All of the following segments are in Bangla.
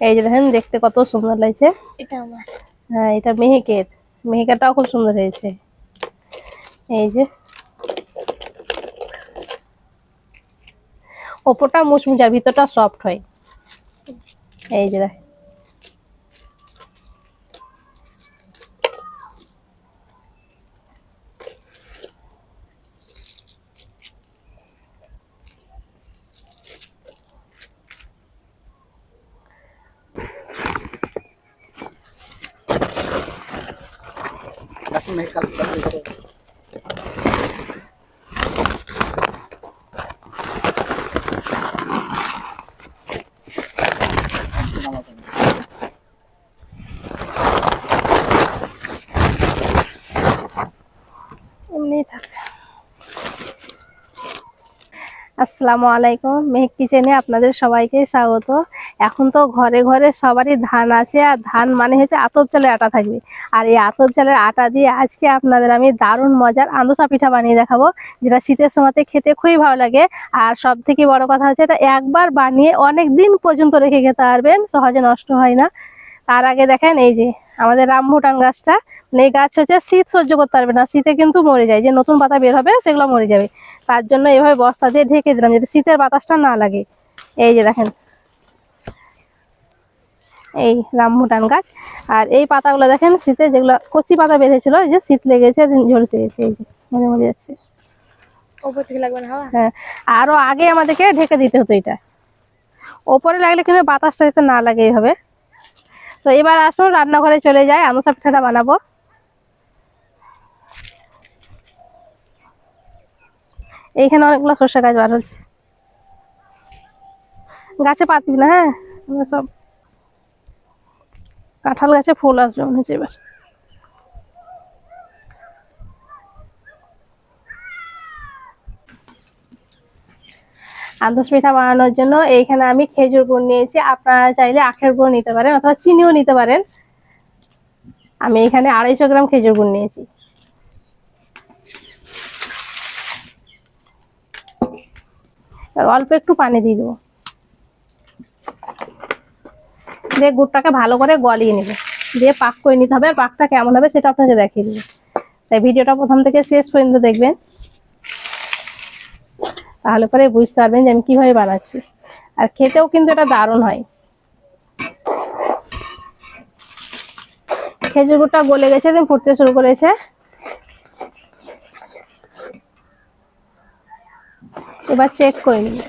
এই যে দেখেন দেখতে কত সুন্দর লাগছে। এটা আমার। হ্যাঁ এটা মেহেকের। মেহেকাটাও খুব সুন্দর হয়েছে। এই যে। ওপরটা মুচমুচার ভিতরটা সফট হয়। এই যে দেখ। এমনি থাক। আসসালামু আলাইকুম মেহেক কিচেনে আপনাদের সবাইকে স্বাগত। এখন তো ঘরে ঘরে সবারই ধান আছে, আর ধান মানে হচ্ছে আতপ চালের আটা থাকবে। আর এই আতপ চালের আটা দিয়ে আজকে আপনাদের আমি দারুণ মজার আন্দোসা পিঠা বানিয়ে দেখাবো, যেটা শীতের সময়তে খেতে খুবই ভালো লাগে। আর সব থেকে বড় কথা হচ্ছে এটা একবার বানিয়ে অনেক দিন পর্যন্ত রেখে খেতে পারবেন, সহজে নষ্ট হয় না। তার আগে দেখেন এই যে আমাদের রামভুটান গাছটা মানে এই গাছ হচ্ছে শীত সহ্য করতে পারবে না, শীতে কিন্তু মরে যায়, যে নতুন পাতা বের হবে সেগুলো মরে যাবে। তার জন্য এভাবে বস্তা দিয়ে ঢেকে দিলাম, যাতে শীতের বাতাসটা না লাগে। এই যে দেখেন এই রামভুটান গাছ। আর এই পাতাগুলো দেখেন শীতে যেগুলো কচি পাতা বেঁধেছিল এই যে শীত লেগেছে ঝরছে গেছে এই যে মরে মরে যাচ্ছে। ওপর থেকে লাগবে না হ্যাঁ আরও আগে আমাদেরকে ঢেকে দিতে হতো এটা। ওপরে লাগলে কিন্তু বাতাসটা যাতে না লাগে এইভাবে। তো এবার আসুন রান্নাঘরে চলে যাই আমসা পিঠাটা বানাবো। এইখানে অনেকগুলো সর্ষে গাছ বার হচ্ছে গাছে পাতবি না হ্যাঁ? সব কাঁঠাল গাছে ফুল আসবে মনে হচ্ছে এবার। আন্দোস পিঠা বানানোর জন্য এইখানে আমি খেজুর গুড় নিয়েছি। আপনারা চাইলে আখের গুড় নিতে পারেন অথবা চিনিও নিতে পারেন। আমি এখানে আড়াইশো গ্রাম খেজুর গুড় নিয়েছি। অল্প একটু পানি দিয়ে দেবো। দিয়ে গুড়টাকে ভালো করে গলিয়ে নেবে। দিয়ে পাক করে নিতে হবে, আর পাকটা কেমন হবে সেটা আপনাকে দেখিয়ে দেবো। তাই ভিডিওটা প্রথম থেকে শেষ পর্যন্ত দেখবেন। তাহলে পরে বুঝতে পারবেন যে আমি কীভাবে বানাচ্ছি। আর খেতেও কিন্তু এটা দারুণ হয়। খেজুর গুড়টা গলে গেছে দিন ফুটতে শুরু করেছে। এবার চেক করে নিই।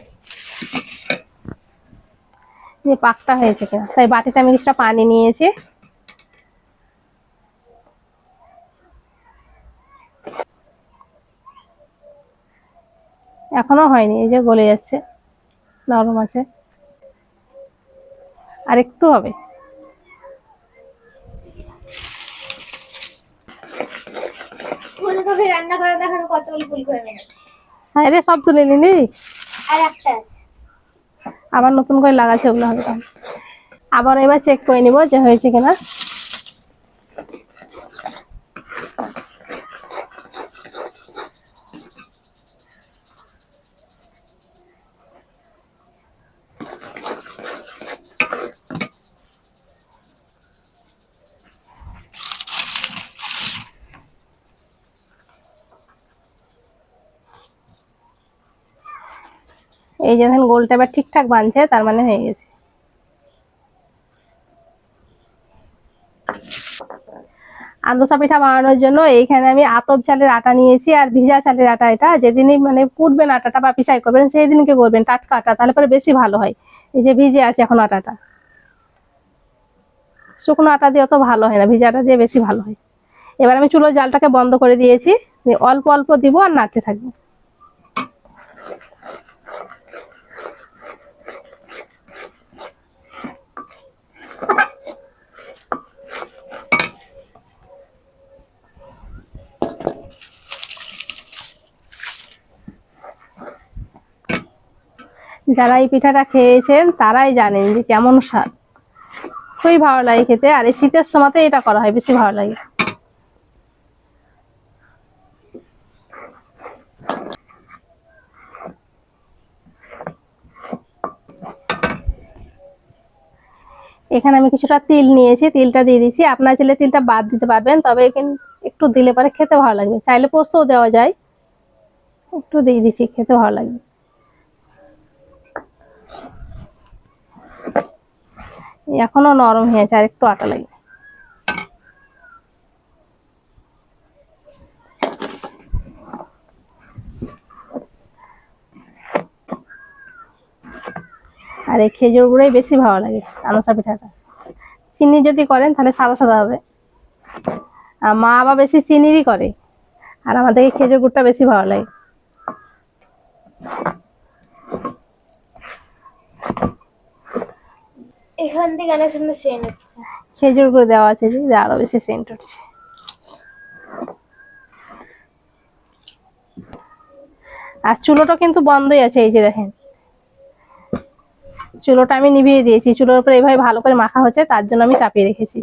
যে পাকটা হয়েছে কিনা তাই বাটিতে আমি কিছুটা পানি নিয়েছি। এখনও হয়নি এই যে গলে যাচ্ছে নরম আছে। আর একটু হবে। রান্না করে দেখানো কতগুলো ফুল করে হ্যাঁ রে সব তুলে নিলি? আর একটা আছে। আবার নতুন করে লাগাচ্ছে ওগুলো হবে আবার এবার চেক করে নিব যে হয়েছে কিনা। এই যে দেখেন গোলটা এবার ঠিকঠাক বানছে, তার মানে হয়ে গেছে। আন্দোসা পিঠা বানানোর জন্য এইখানে আমি আতপ চালের আটা নিয়েছি আর ভিজা চালের আটা এটা। যেদিনই মানে কুটবেন আটাটা বা পিসাই করবেন সেই দিনকে করবেন টাটকা আটা, তাহলে পরে বেশি ভালো হয়। এই যে ভিজে আছে এখন আটাটা। শুকনো আটা দিয়ে অত ভালো হয় না, ভিজা আটা দিয়ে বেশি ভালো হয়। এবার আমি চুলোর জালটাকে বন্ধ করে দিয়েছি অল্প অল্প দিব আর নাড়তে থাকব। যারা এই পিঠাটা খেয়েছেন, তারাই জানেন যে কেমন স্বাদ। খুবই ভালো লাগে খেতে, আর এই শীতের সময়তে এটা করা হয়, বেশি ভালো লাগে। এখানে আমি কিছুটা তিল নিয়েছি, তিলটা দিয়ে দিচ্ছি আপনার চাইলে তিলটা বাদ দিতে পারবেন, তবে একটু দিলে পরে খেতে ভালো লাগবে। চাইলে পোস্তও দেওয়া যায়, একটু দিয়ে দিচ্ছি খেতে ভালো লাগবে। এখনও নরম হয়েছে আর একটু আটা লাগবে। আর এই খেজুর গুঁড়োই বেশি ভালো লাগে আনসা পিঠাটা। চিনি যদি করেন, তাহলে সাদা সাদা হবে। আর মা আবার বেশি চিনিরই করে, আর আমাদেরকে খেজুর গুড়টা বেশি ভালো লাগে। এখান থেকে অনেক সুন্দর সেন্ট হচ্ছে। খেজুর গুঁড়ো দেওয়া আছে যে আরও বেশি সেন্ট উঠছে আর চুলোটা কিন্তু বন্ধই আছে, এই যে দেখেন। চুলোটা আমি নিভিয়ে দিয়েছি, চুলোর উপরে এইভাবে ভালো করে মাখা হচ্ছে, তার জন্য আমি চাপিয়ে রেখেছি।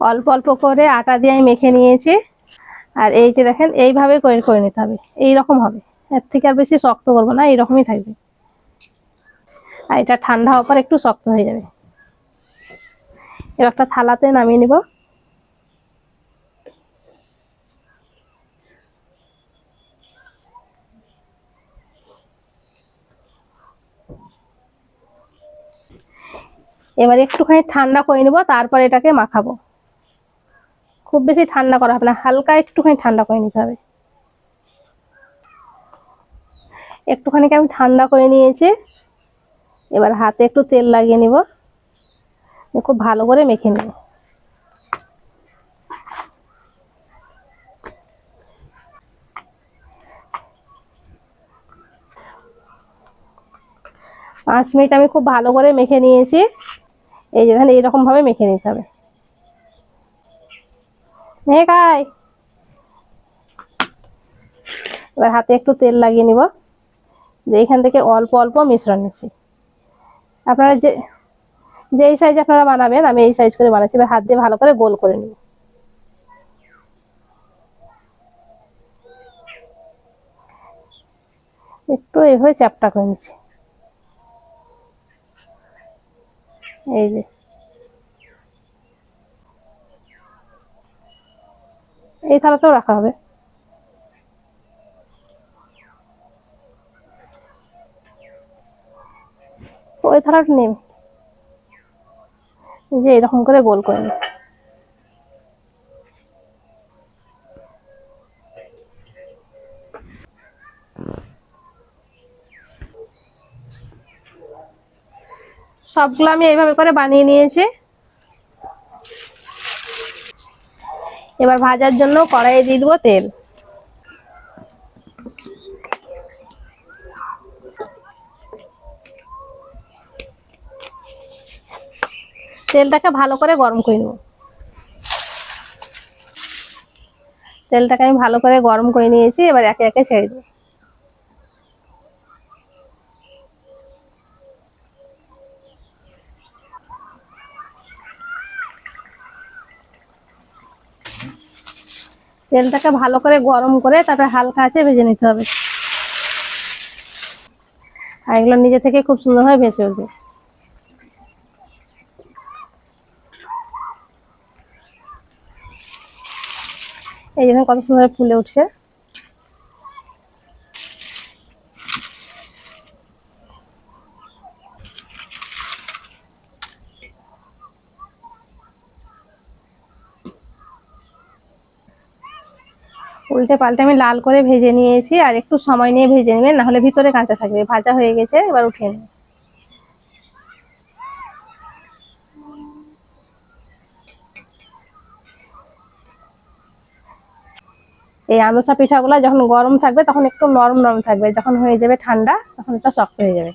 অল্প অল্প করে আটা দিয়ে আমি মেখে নিয়েছি। আর এই যে দেখেন, এইভাবে করে করে নিতে হবে। এই রকম হবে। এর থেকে আর বেশি শক্ত করব না, এইরকমই থাকবে। আর এটা ঠান্ডা হওয়ার পর একটু শক্ত হয়ে যাবে। এবার একটা থালাতে নামিয়ে নিব। এবার একটুখানি ঠান্ডা করে নিব, তারপর এটাকে মাখাবো। খুব বেশি ঠান্ডা করা হবে না, হালকা একটুখানি ঠান্ডা করে নিতে হবে। একটুখানি আমি ঠান্ডা করে নিয়েছি। এবার হাতে একটু তেল লাগিয়ে নিব। খুব ভালো করে মেখে নেব। পাঁচ মিনিট আমি খুব ভালো করে মেখে নিয়েছি। এই যে দেখেন এইরকম ভাবে মেখে নিতে হবে। এবার হাতে একটু তেল লাগিয়ে নিব। যে এখান থেকে অল্প অল্প মিশ্রণ নিচ্ছি। আপনারা যে, যেই সাইজ আপনারা বানাবেন, আমি এই সাইজ করে বানাচ্ছি। এবার হাত দিয়ে ভালো করে গোল করে নিব একটু এইভাবে চ্যাপটা করে নিচ্ছি। এই যে। এই থালাতেও রাখা হবে। থালাটা নেবে যে এরকম করে গোল করে নিচ্ছি। সবগুলো আমি এইভাবে করে বানিয়ে নিয়েছি। এবার ভাজার জন্য কড়াইয়ে দিয়ে দেবো তেল। তেলটাকে ভালো করে গরম করে নেব। তেলটাকে আমি ভালো করে গরম করে নিয়েছি, এবার একে একে ছেড়ে দেবো। তেলটাকে ভালো করে গরম করে তারপরে হালকা আছে ভেজে নিতে হবে। আর এগুলো নিজে থেকে খুব সুন্দরভাবে ভেসে উঠবে। এই জন্য কত সুন্দর ফুলে উঠছে। উল্টে পাল্টে আমি লাল করে ভেজে নিয়েছি, আর একটু সময় নিয়ে ভেজে নেবেন, নাহলে ভিতরে কাঁচা থাকবে। ভাজা হয়ে গেছে, এবার উঠিয়ে নেবেন এই আন্দোসা পিঠাগুলো যখন গরম থাকবে, তখন একটু নরম নরম থাকবে। যখন হয়ে যাবে ঠান্ডা, তখন এটা শক্ত হয়ে যাবে।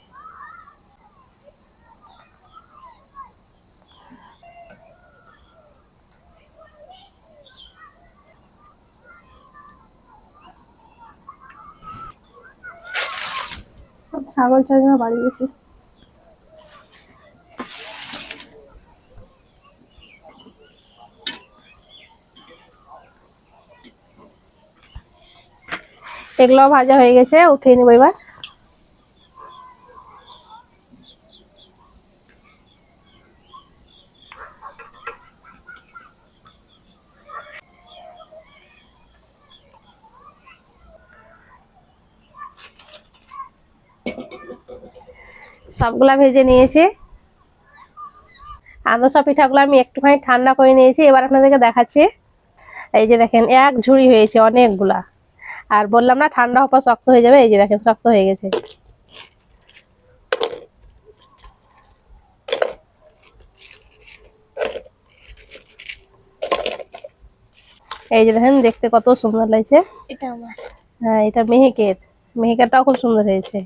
ছাগল ছাগল বাড়ি গেছি। এগুলো ভাজা হয়ে গেছে, উঠিয়ে নেব এবার। সবগুলা ভেজে নিয়েছি। সব পিঠাগুলো আমি একটুখানি ঠান্ডা করে নিয়েছি, এবার আপনাদেরকে দেখাচ্ছি। এই যে দেখেন, এক ঝুড়ি হয়েছে অনেকগুলা। আর বললাম না ঠান্ডা হওয়ার পর শক্ত হয়ে যাবে এই যে দেখেন শক্ত হয়ে গেছে। এই যে দেখেন দেখতে কত সুন্দর লাগছে। এটা আমার। হ্যাঁ এটা মেহেকের। মেহেকেরটাও খুব সুন্দর হয়েছে।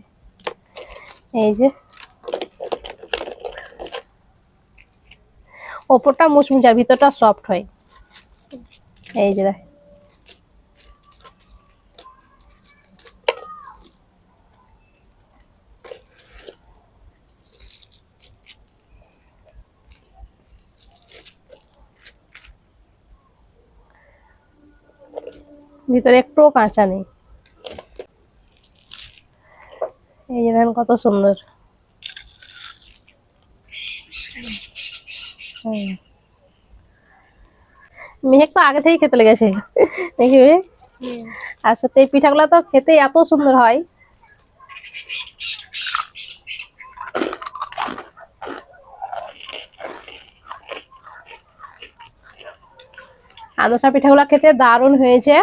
এই যে। ওপরটা মুচমুচে আর ভিতরটা সফট হয়। এই যে দেখ ভিতরে একটুও কাঁচা নেই। এই যে দেখেন কত সুন্দর। মেহেক তো আগে থেকেই খেতে লেগেছে। দেখি আর সত্যি এই পিঠাগুলো তো খেতে এত সুন্দর হয়। আদর্শা পিঠাগুলো খেতে দারুণ হয়েছে।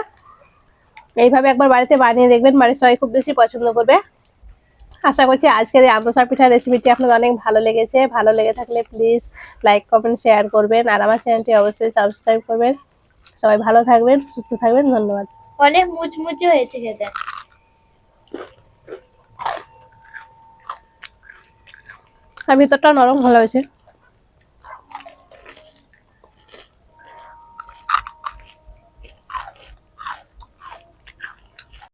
এইভাবে একবার বাড়িতে বানিয়ে দেখবেন বাড়ির সবাই খুব বেশি পছন্দ করবে। আশা করছি আজকের এই আন্দোসা পিঠার রেসিপিটি আপনাদের অনেক ভালো লেগেছে। ভালো লেগে থাকলে প্লিজ লাইক কমেন্ট শেয়ার করবেন। আর আমার চ্যানেলটি অবশ্যই সাবস্ক্রাইব করবেন। সবাই ভালো থাকবেন সুস্থ থাকবেন ধন্যবাদ। অনেক মুচমুচে হয়েছে খেতে। আর ভিতরটা নরম ভালো হয়েছে।